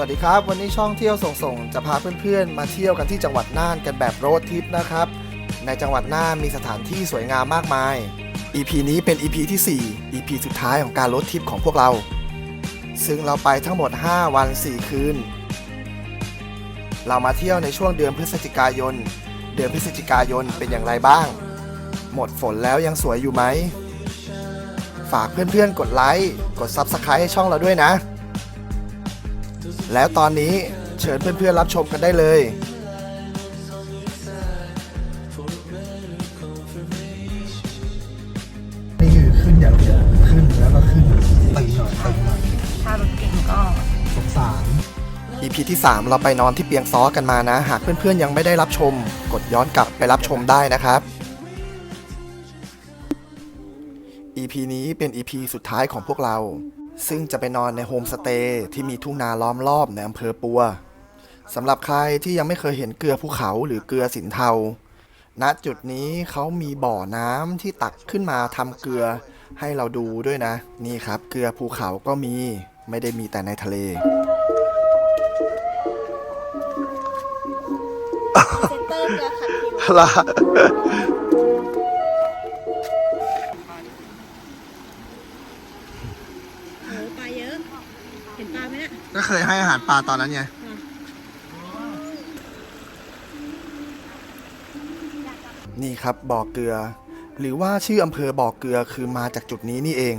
วัสดีครับ วันนี้ช่องเที่ยวส่งส่งจะพาเพื่อนๆ มาเที่ยวกันที่จังหวัดน่านกันแบบโรดทริปนะครับ ในจังหวัดน่านมีสถานที่สวยงามมากมาย EP นี้เป็น EP ที่ 4 EP สุดท้ายของการโรดทริปของพวกเรา ซึ่งเราไปทั้งหมด 5 วัน 4 คืน เรามาเที่ยวในช่วงเดือนพฤศจิกายน เดือนพฤศจิกายนเป็นอย่างไรบ้าง หมดฝนแล้วยังสวยอยู่ไหม ฝากเพื่อนๆ กดไลค์ กด Subscribe ให้ช่องเราด้วยนะ แล้วตอนนี้เชิญเพื่อนๆรับชมกันได้เลยนี่คือขึ้นอย่างเดียวขึ้นแล้วก็ขึ้นตึงหน่อยตึงหน่อยถ้ารถเก่งก็สงสาร EP ที่ 3 เราไปนอนที่เปียงซ้อกันมานะ หากเพื่อนๆยังไม่ได้รับชม กดย้อนกลับไปรับชมได้นะครับ EP นี้เป็น EP สุดท้ายของพวกเรา ซึ่งจะไปนอนในโฮมสเตย์ที่มีทุ่งนาล้อมรอบในอำเภอปัวสำหรับใครที่ยังไม่เคยเห็นเกลือภูเขาหรือเกลือสินเทา ณจุดนี้เขามีบ่อน้ำที่ตักขึ้นมาทำเกลือให้เราดูด้วยนะ นี่ครับ เกลือภูเขาก็มีไม่ได้มีแต่ในทะเล เซนเตอร์เรือขัดผิวละ เนี่ยก็เคยให้อาหารปลาตอนนั้นไงนี่ครับบ่อเกลือ หรือว่าชื่ออำเภอบ่อเกลือคือมาจากจุดนี้นี่เอง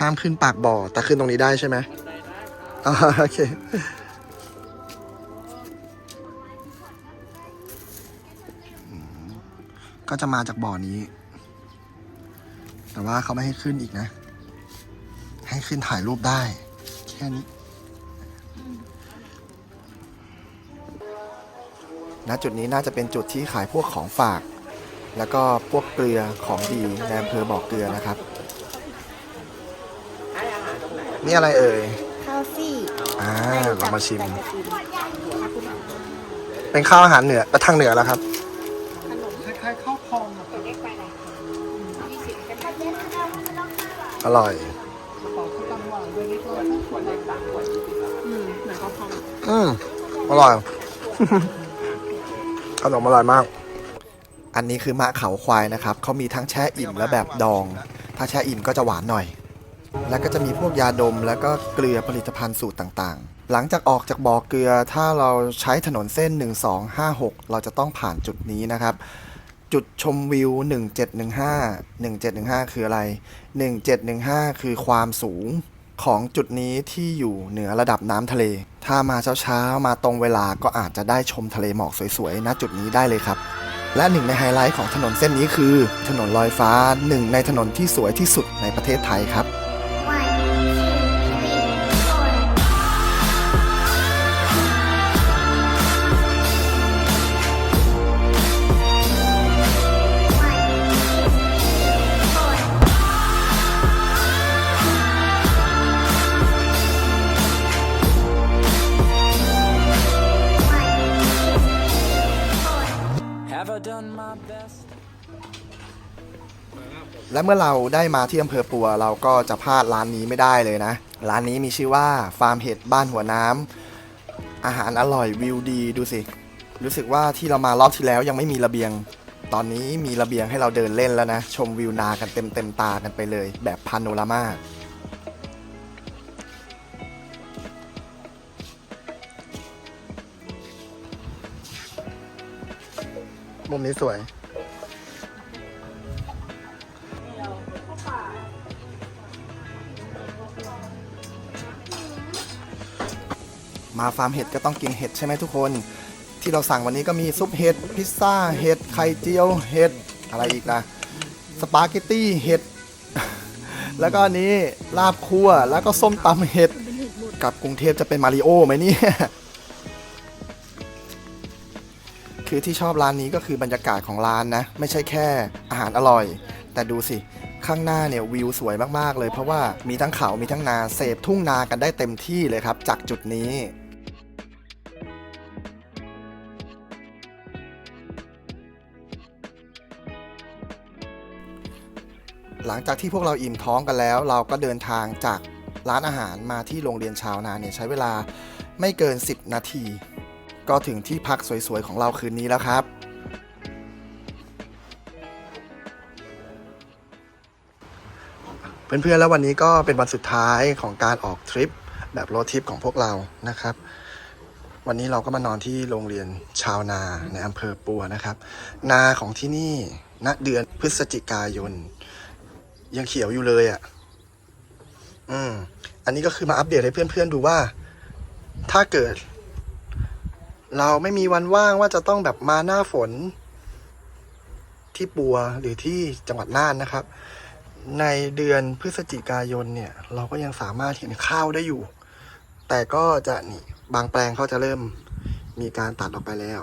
ห้ามขึ้นปากบ่อแต่ขึ้นตรงนี้ได้ใช่ไหมอ่าโอเคอืมก็จะมาจากบ่อนี้ แต่ว่าเขาไม่ให้ขึ้นอีกนะ ให้ขึ้นถ่ายรูปได้ แค่นี้ ณ จุดนี้น่าจะเป็นจุดที่ขายพวกของฝาก แล้วก็พวกเกลือของดีในอำเภอบ่อเกลือนะครับ นี่อะไรเอ่ย ข้าวซี่อ่าเรามาชิม เป็นข้าวอาหารเหนือแต่ทางเหนือแล้วครับ คล้ายๆข้าวพองอะอร่อย อืมอร่อย ขนมอร่อยมาก อันนี้คือมะเขาควายนะครับ เขามีทั้งแช่อิ่มและแบบดอง ถ้าแช่อิ่มก็จะหวานหน่อย แล้วก็จะมีพวกยาดมแล้วก็เกลือผลิตภัณฑ์สูตรต่างๆ หลังจากออกจากบ่อเกลือ ถ้าเราใช้ถนนเส้น 1256 เราจะต้องผ่านจุดนี้นะครับจุดชมวิว 1715 1715 คืออะไร 1715 คือความสูง ของจุดนี้ที่อยู่เหนือระดับน้ำทะเล ถ้ามาเช้าๆ มาตรงเวลาก็อาจจะได้ชมทะเลหมอกสวยๆ ณ จุดนี้ได้เลยครับ และหนึ่งในไฮไลท์ของถนนเส้นนี้คือ ถนนลอยฟ้าหนึ่งในถนนที่สวยที่สุดในประเทศไทยครับ และเมื่อเราได้มาที่อำเภอปัว เราก็จะพลาดร้านนี้ไม่ได้เลยนะ ร้านนี้มีชื่อว่าฟาร์มเห็ดบ้านหัวน้ำอาหารอร่อยวิวดีดูสิ รู้สึกว่าที่เรามารอบที่แล้วยังไม่มีระเบียง ตอนนี้มีระเบียงให้เราเดินเล่นแล้วนะ ชมวิวนากันเต็มเต็มตากันไปเลย แบบพาโนรามามุมนี้สวย มาฟาร์มเห็ดก็ต้องกินเห็ดใช่ไหมทุกคน ที่เราสั่งวันนี้ก็มีซุปเห็ดพิซซ่าเห็ดไข่เจียวเห็ดอะไรอีกนะสปาเกตตี้เห็ดแล้วก็อันนี้ลาบคั่วแล้วก็ส้มตำเห็ดกับกรุงเทพจะเป็นมาริโอไหมเนี่ยคือที่ชอบร้านนี้ก็คือบรรยากาศของร้านนะ ไม่ใช่แค่อาหารอร่อย แต่ดูสิข้างหน้าเนี่ยวิวสวยมากๆเลย เพราะว่ามีทั้งเขา มีทั้งนาเสพทุ่งนากันได้เต็มที่เลยครับ จากจุดนี้ หลังจากที่พวกเราอิ่มท้องกันแล้ว เราก็เดินทางจากร้านอาหารมาที่โรงเรียนชาวนาเนี่ยใช้เวลาไม่เกิน 10 นาที ก็ถึงที่พักสวยๆ ของเราคืนนี้แล้วครับ เพื่อนๆแล้ววันนี้ก็เป็นวันสุดท้ายของการออกทริปแบบโรดทริปของพวกเรานะครับวันนี้เราก็มานอนที่โรงเรียนชาวนาในอำเภอปัวนะครับ นาของที่นี่ณเดือนพฤศจิกายน ยังเขียวอยู่เลยอะ่ะ อืม อันนี้ก็คือมาอัปเดตให้เพื่อนๆดูว่า ถ้าเกิด เราไม่มีวันว่างว่าจะต้องแบบมาหน้าฝน ที่ปัวหรือที่จังหวัดน่านนะครับ ในเดือนพฤศจิกายนเนี่ย เราก็ยังสามารถเห็นข้าวได้อยู่ แต่ก็จะนี่บางแปลงเขาจะเริ่มมีการตัดออกไปแล้ว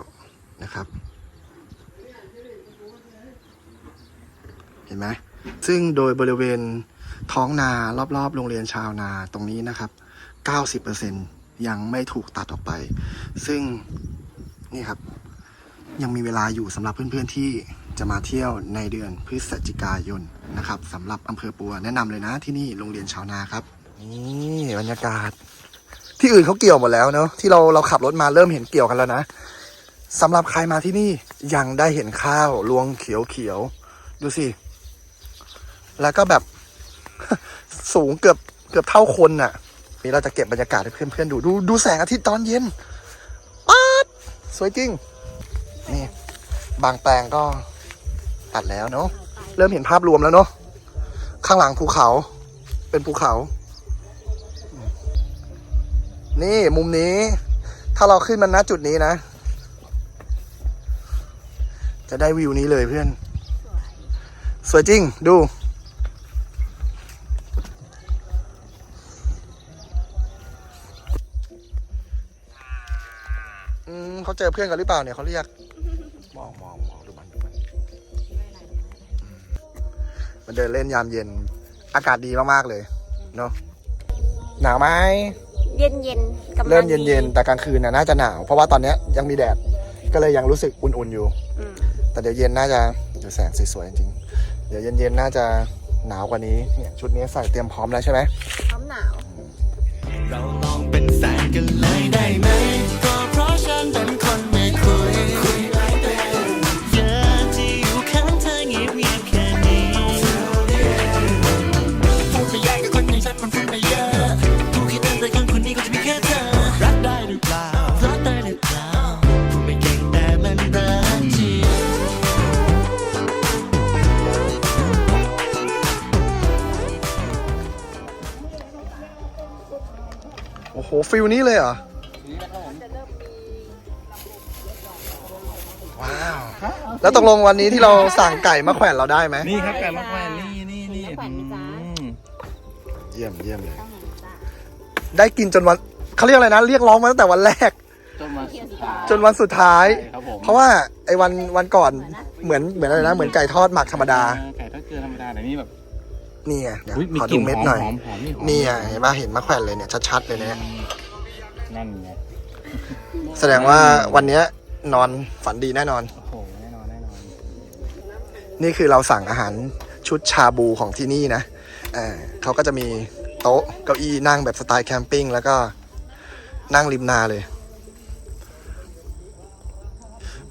นะครับ เห็นไหม ซึ่งโดยบริเวณท้องนารอบๆ โรงเรียนชาวนาตรงนี้นะครับ 90%ยังไม่ถูกตัดออกไป ซึ่งนี่ครับยังมีเวลาอยู่สำหรับเพื่อนๆที่จะมาเที่ยวในเดือนพฤศจิกายนนะครับสำหรับอำเภอปัวแนะนำเลยนะที่นี่โรงเรียนชาวนาครับนี่บรรยากาศ ที่อื่นเขาเกี่ยวหมดแล้วเนาะที่เราเราขับรถมาเริ่มเห็นเกี่ยวกันแล้วนะสำหรับใครมาที่นี่ยังได้เห็นข้าวรวงเขียวเขียวๆดูสิ แล้วก็แบบสูงเกือบเกือบเท่าคนน่ะ นี่เราจะเก็บบรรยากาศให้เพื่อนๆดูดูดูแสงอาทิตย์ตอนเย็นป๊าดสวยจริง นี่ บางแปลงก็ตัดแล้วเนาะเริ่มเห็นภาพรวมแล้วเนาะข้างหลังภูเขา เป็นภูเขา นี่มุมนี้ ถ้าเราขึ้นมาณจุดนี้นะ จะได้วิวนี้เลยเพื่อน สวยจริงดู เขาเจอเพื่อนกันหรือเปล่าเนี่ยเขาเรียก มองมองมองดูมันดูมันอืมมันเดินเล่นยามเย็น อากาศดีมากๆเลยเนาะหนาวไหมเย็นเย็นๆกำลังเริ่มดีเย็นๆแต่กลางคืนน่ะน่าจะหนาว เพราะว่าตอนเนี้ยยังมีแดดก็เลยยังรู้สึกอุ่นๆอยู่อืมแต่เดี๋ยวเย็นน่าจะเดี๋ยวแสงสวยๆจริงๆเดี๋ยวเย็นๆน่าจะหนาวกว่านี้เนี่ยชุดนี้ใส่เตรียมพร้อมแล้วใช่ไหมพร้อมหนาวเราลองเป็นแฟนกันเลยได้ โอ้โหฟิลนี้เลยเหรอว้าว แล้วตกลงวันนี้ที่เราสั่งไก่มาแขวนเราได้ไหมนี่ครับไก่มะแขวนนี่นี่นี่แขวนไหมจ๊ะ อืมเยี่ยมเยี่ยมเลย ได้กินจนวันเขาเรียกอะไรนะ เรียกร้องมาตั้งแต่วันแรก จนมาสุดท้ายจนวันสุดท้าย ใช่ครับผมเพราะว่าไอ้วันวันก่อนเหมือนเหมือนอะไรนะ เหมือนไก่ทอดหมักธรรมดา ไก่ทอดเกลือธรรมดาแต่นี่แบบ นี่ไงเดี๋ยวอุ๊ยมีขอกดูลิ่นเม็ดหอมหน่อย หอมหอมนี่หอมนี่ไงเห็นป่ะเห็นมะแขวนเลยเนี่ยชัดๆเลยเนี่ยนั่นไงแสดงว่าวันเนี้ยนอนฝันดีแน่นอน โอ้โหแน่นอนแน่นอนนี่คือเราสั่งอาหารชุดชาบูของที่นี่นะเออเขาก็จะมีโต๊ะเก้าอี้นั่งแบบสไตล์แคมปิ้งแล้วก็นั่งริมนาเลย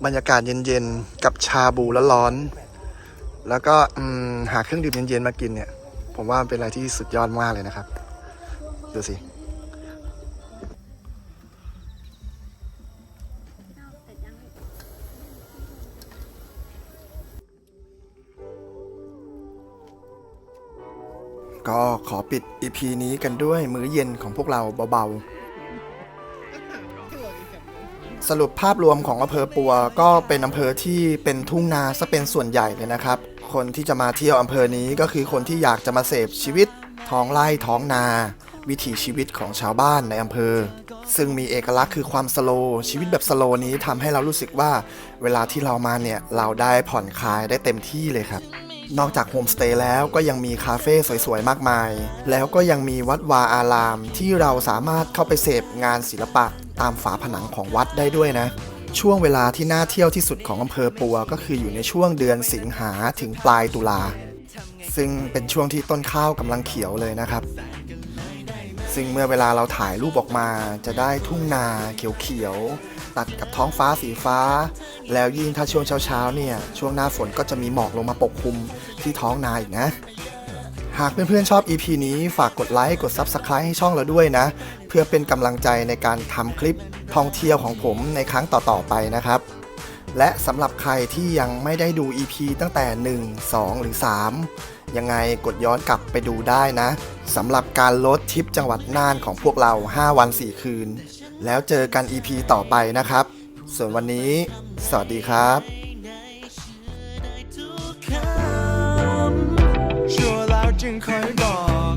บรรยากาศเย็นๆ กับชาบูร้อนๆแล้วก็อืมหาเครื่องดื่มเย็นๆมากินเนี่ย ผมว่ามันเป็นอะไรที่สุดยอดมากเลยนะครับ ดูสิก็ขอปิด EP นี้กันด้วยมื้อเย็นของพวกเราเบาๆ สรุปภาพรวมของอำเภอปัวก็เป็นอำเภอที่เป็นทุ่งนาซะเป็นส่วนใหญ่เลยนะครับ คนที่จะมาเที่ยวอำเภอนี้ก็คือคนที่อยากจะมาเสพชีวิตท้องไร่ท้องนา วิถีชีวิตของชาวบ้านในอำเภอ ซึ่งมีเอกลักษณ์คือความสโลว์ชีวิตแบบสโลว์นี้ทำให้เรารู้สึกว่า เวลาที่เรามาเนี่ยเราได้ผ่อนคลายได้เต็มที่เลยครับนอกจากโฮมสเตย์แล้วก็ยังมีคาเฟ่สวยๆ มากมาย แล้วก็ยังมีวัดวาอารามที่เราสามารถเข้าไปเสพงานศิลปะตามฝาผนังของวัดได้ด้วยนะ ช่วงเวลาที่น่าเที่ยวที่สุดของอำเภอปัว ก็คืออยู่ในช่วงเดือนสิงหาถึงปลายตุลา ซึ่งเป็นช่วงที่ต้นข้าวกำลังเขียวเลยนะครับ ซึ่งเมื่อเวลาเราถ่ายรูปออกมาจะได้ทุ่งนาเขียวๆตัดกับท้องฟ้าสีฟ้า แล้วยิ่งถ้าช่วงเช้าๆเนี่ยช่วงหน้าฝนก็จะมีหมอกลงมาปกคลุมที่ท้องนาอีกนะหากเพื่อนๆชอบ EP นี้ฝากกดไลค์ กด Subscribe ให้ช่องเราด้วยนะ เพื่อเป็นกำลังใจในการทำคลิป ท่องเที่ยวของผมในครั้งต่อๆไปนะครับ และสำหรับใครที่ยังไม่ได้ดู EP ตั้งแต่ 1 2 หรือ 3 ยังไงกดย้อนกลับไปดูได้นะสำหรับการลดทริปจังหวัดน่านของพวกเรา 5 วัน 4 คืน แล้วเจอกัน EP ต่อไปนะครับ ส่วนวันนี้ สวัสดีครับทุกคำชั่วแล้วจึงคอยบอก